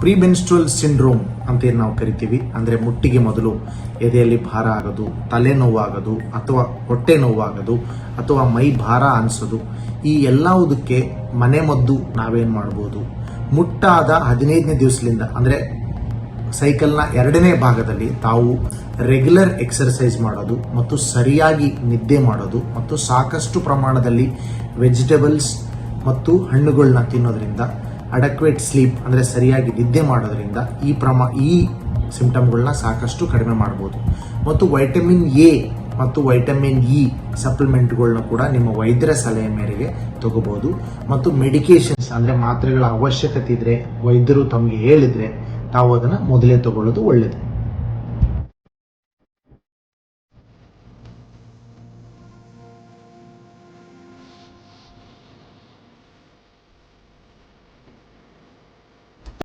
ಪ್ರಿಮೆನ್ಸ್ಟ್ರಲ್ syndrome ಅಂತ ಏನು ನಾವು ಕರಿತೀವಿ. ಅಂದರೆ ಮುಟ್ಟಿಗೆ ಮೊದಲು ಎದೆಯಲ್ಲಿ ಭಾರ ಆಗೋದು, ತಲೆನೋವಾಗೋದು, ಅಥವಾ ಹೊಟ್ಟೆ ನೋವಾಗೋದು, ಅಥವಾ ಮೈ ಭಾರ ಅನಿಸೋದು. ಈ ಎಲ್ಲವುದಕ್ಕೆ ಮನೆ ಮದ್ದು ನಾವೇನು ಮಾಡ್ಬೋದು? ಮುಟ್ಟಾದ ಹದಿನೈದನೇ ದಿವಸದಿಂದ, ಅಂದರೆ ಸೈಕಲ್ನ ಎರಡನೇ ಭಾಗದಲ್ಲಿ ತಾವು ರೆಗ್ಯುಲರ್ ಎಕ್ಸರ್ಸೈಸ್ ಮಾಡೋದು, ಮತ್ತು ಸರಿಯಾಗಿ ನಿದ್ದೆ ಮಾಡೋದು, ಮತ್ತು ಸಾಕಷ್ಟು ಪ್ರಮಾಣದಲ್ಲಿ ವೆಜಿಟೇಬಲ್ಸ್ ಮತ್ತು ಹಣ್ಣುಗಳನ್ನ ತಿನ್ನೋದ್ರಿಂದ ಅಡಕ್ವೇಟ್ ಸ್ಲೀಪ್ ಅಂದರೆ ಸರಿಯಾಗಿ ನಿದ್ದೆ ಮಾಡೋದ್ರಿಂದ ಈ ಪ್ರಮ, ಈ ಸಿಂಪ್ಟಮ್ಗಳನ್ನ ಸಾಕಷ್ಟು ಕಡಿಮೆ ಮಾಡ್ಬೋದು. ಮತ್ತು ವೈಟಮಿನ್ ಎ ಮತ್ತು ವೈಟಮಿನ್ ಇ ಸಪ್ಲಿಮೆಂಟ್ಗಳನ್ನ ಕೂಡ ನಿಮ್ಮ ವೈದ್ಯರ ಸಲಹೆ ಮೇರೆಗೆ ತಗೋಬೋದು. ಮತ್ತು ಮೆಡಿಕೇಶನ್ಸ್ ಅಂದರೆ ಮಾತ್ರೆಗಳ ಅವಶ್ಯಕತೆ ಇದ್ದರೆ ವೈದ್ಯರು ತಮಗೆ ಹೇಳಿದರೆ ತಾವು ಅದನ್ನು ಮೊದಲೇ ತಗೊಳ್ಳೋದು ಒಳ್ಳೆಯದು